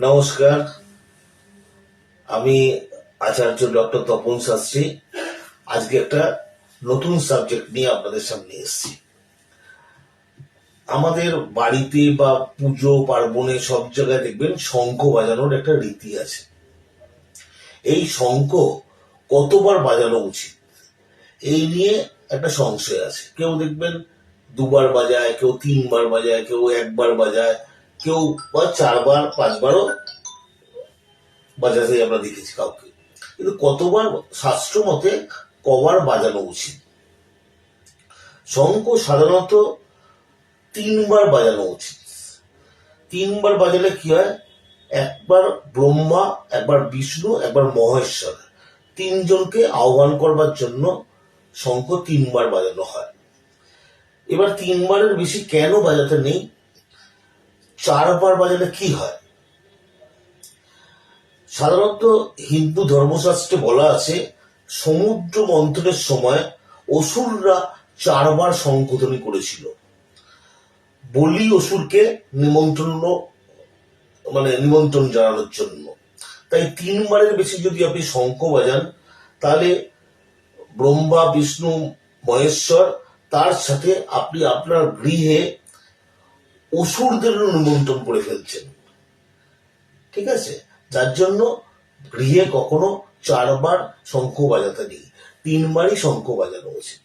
নমস্কার। আমি আচার্য ডক্টর তপন শাস্ত্রী। আজকে একটা নতুন সাবজেক্ট নিয়ে আপনাদের সামনে এসেছি। আমাদের বাড়িতে বা পুজো, পার্বণে সব জায়গায় দেখবেন শঙ্খ বাজানোর একটা রীতি আছে। এই শঙ্খ কতবার বাজানো উচিত? এই নিয়ে একটা সংশয় আছে। কেউ দেখবেন দুবার বাজায়, কেউ তিনবার বাজায়, কেউ একবার বাজায়। কেউ বা চারবার, পাঁচবারও বাজাতে আমরা দেখেছি কাউকে। কিন্তু কতবার শাস্ত্র মতে কবার বাজানো উচিত? শঙ্খ সাধারণত তিনবার বাজানো উচিত। তিনবার বাজালে কি হয়? একবার ব্রহ্মা, একবার বিষ্ণু, একবার মহেশ্বর। তিনজনকে আহ্বান করবার জন্য শঙ্খ তিনবার বাজানো হয়। এবার তিনবারের বেশি কেন বাজাতে নেই? চারবার বাজালে কি হয়? সাধারণত হিন্দু ধর্মশাস্ত্রে বলা আছে, সমুদ্র মন্থনের সময় অসুররা চারবার সংশোধনী করেছিল। বলি অসুরকে নিমন্ত্রণ মানে নিমন্ত্রণ জানানোর জন্য। তাই তিনবারের বেশি যদি আপনি শঙ্খ বাজান, তাহলে ব্রহ্মা, বিষ্ণু, মহেশ্বর, তার সাথে আপনি আপনার গৃহে অসুরদেরও নিমন্ত্রণ করে ফেলছেন। ঠিক আছে? যার জন্য গৃহে কখনো চারবার শঙ্খ বাজাতে নেই। তিনবারই শঙ্খ বাজানো উচিত।